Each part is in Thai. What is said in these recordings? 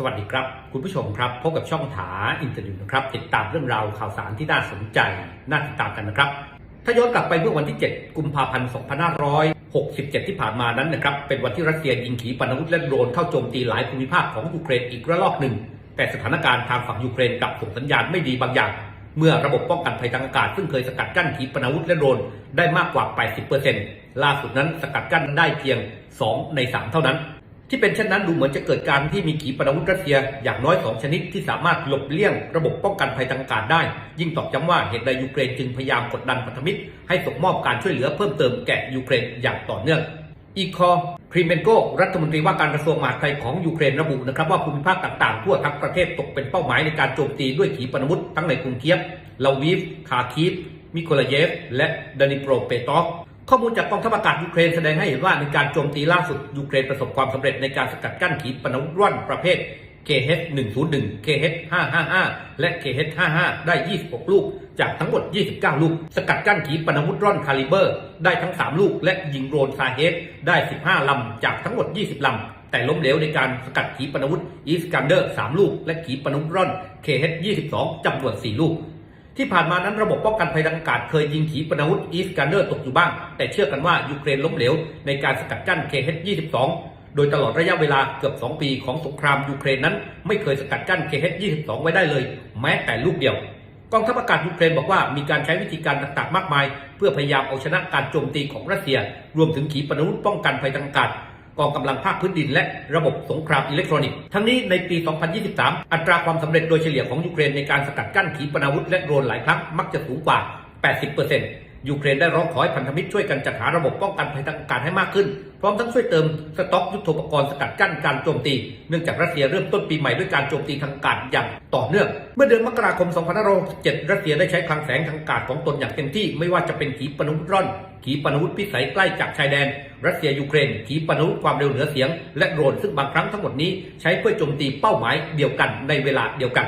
สวัสดีครับ คุณผู้ชมครับพบกับช่องถาอินเตอร์วิวนะครับ ติดตามเรื่องราวข่าวสารที่น่าสนใจน่าติดตามกันนะครับ ถ้าย้อนกลับไปเมื่อวันที่ 7 กุมภาพันธ์ 2567 ที่ผ่านมานั้นนะครับ เป็นวันที่รัสเซียยิงขีปนาวุธและโดรนเข้าโจมตีหลายภูมิภาคของยูเครนอีกระลอกหนึ่ง แต่สถานการณ์ทางฝั่งยูเครนกับส่งสัญญาณไม่ดีบางอย่าง เมื่อระบบป้องกันภัยทางอากาศซึ่งเคยสกัดกั้นขีปนาวุธและโดรนได้มากกว่า 80%ล่าสุดนั้นสกัดกั้นได้เพียง 2 ใน 3 เท่านั้น ที่เป็นเช่นนั้นดูเหมือนจะเกิดการที่มีขีปนาวุธรัสเซียอย่างน้อย 2 ชนิดที่สามารถหลบเลี่ยงระบบป้องกันภัยทางอากาศได้ ยิ่งตอกย้ำว่าเหตุใดยูเครนจึงพยายามกดดันพันธมิตร ให้ส่งมอบการช่วยเหลือเพิ่มเติมแก่ยูเครนอย่างต่อเนื่องอีคอครีเมนโกรัฐมนตรีว่าการกระทรวงมหาดไทยของยูเครนระบุนะครับว่าภูมิภาคต่างๆ ทั่วทั้งประเทศตกเป็นเป้าหมายในการโจมตีด้วยขีปนาวุธทั้งในกรุงเคียฟลาวีฟคาคีฟมิโคลาเยฟ และดานิโปรเปตอฟ ข้อมูลจากกองทัพอากาศยูเครนแสดงให้เห็นว่าในการโจมตีล่าสุดยูเครนประสบความสำเร็จในการสกัดกั้นขีปนาวุธร่อนประเภท KH-101 KH-555 และ KH-55 ได้ 26 ลูก จากทั้งหมด 29 ลูก สกัดกั้นขีปนาวุธร่อนคาลิเบอร์ ได้ทั้ง 3 ลูก และยิงโรนซาเฮดได้ 15 ลำ จากทั้งหมด 20 ลำ แต่ล้มเหลวในการสกัดขีปนาวุธอีสกันเดอร์ 3 ลูก และขีปนาวุธร่อน KH-22 จำนวน 4 ลูก ที่ผ่านมานั้นระบบป้องกันภัยทางอากาศเคยยิงขีปนาวุธอีสกันเดอร์ตกอยู่บ้าง แต่เชื่อกันว่ายูเครนล้มเหลวในการสกัดกั้น KH-22 โดยตลอดระยะเวลาเกือบ 2 ปีของสงครามยูเครนนั้น ไม่เคยสกัดกั้น KH-22 ไว้ได้เลย แม้แต่ลูกเดียวกองทัพอากาศยูเครนบอกว่ามีการใช้วิธีการต่างๆมากมาย เพื่อพยายามเอาชนะการโจมตีของรัสเซีย รวมถึงขีปนาวุธป้องกันภัยทางอากาศ กองกำลังภาคพื้นดินและระบบสงครามอิเล็กทรอนิกส์ ทั้งนี้ในปี 2023 อัตราความสำเร็จโดยเฉลี่ยของยูเครนในการสกัดกั้นขีปนาวุธและโดรนหลายครั้งมักจะสูงกว่า 80% ยูเครนได้ร้องขอให้พันธมิตรช่วยกันจัดหาระบบป้องกันภัยทางอากาศให้มากขึ้น พร้อมทั้งช่วยเติมสต็อกยุทโธปกรณ์สกัดกั้นการโจมตี เนื่องจากรัสเซียเริ่มต้นปีใหม่ด้วยการโจมตีทางอากาศอย่างต่อเนื่อง เมื่อเดือนมกราคม 2567 รัสเซียได้ใช้คลังแสงทางอากาศของตนอย่างเต็มที่ ไม่ว่าจะเป็นขีปนาวุธร่อน ขีปนาวุธพิสัยใกล้จากชายแดน รัสเซียยูเครน ขีปนาวุธความเร็วเหนือเสียง และโดรนซึ่งบางครั้งทั้งหมดนี้ใช้เพื่อโจมตีเป้าหมายเดียวกันในเวลาเดียวกัน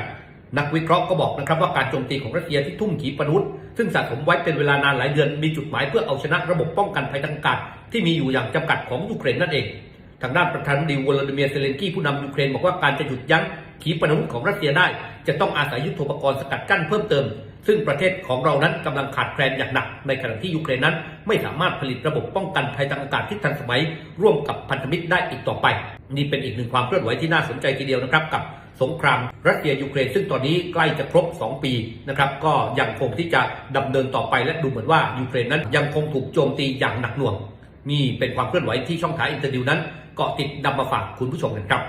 นักวิเคราะห์ก็บอกนะครับว่าการโจมตีของรัสเซียที่ทุ่มขีปนาวุธซึ่งสะสมไว้เป็นเวลานานหลายเดือนมีจุดหมายเพื่อเอาชนะระบบป้องกันภัยทางอากาศที่มีอยู่อย่างจำกัดของยูเครนนั่นเอง ทางด้านประธานาธิบดีวลาดิเมียร์เซเลนกี้ผู้นำยูเครนบอกว่าการจะหยุดยั้งขีปนาวุธของรัสเซียได้ จะต้องอาศัยยุทโธปกรณ์สกัดกั้นเพิ่มเติม ซึ่งประเทศของเรานั้นกำลังขาดแคลนอย่างหนัก ในขณะที่ยูเครนนั้น ไม่สามารถผลิตระบบป้องกันภัยทางอากาศที่ทันสมัย ร่วมกับพันธมิตรได้อีกต่อไป นี่เป็นอีกหนึ่งความเคลื่อนไหวที่น่าสนใจทีเดียวนะครับกับ สงครามรัสเซียยูเครนซึ่งตอนนี้ใกล้จะครบ 2 ปีนะครับก็ยังคงที่จะดำเนินต่อไปและดูเหมือนว่ายูเครนนั้นยังคงถูกโจมตีอย่างหนักหน่วงนี่เป็นความเคลื่อนไหวที่ช่องทางอินเตอร์ดิวนั้นเกาะติดนำมาฝากคุณผู้ชมกันครับ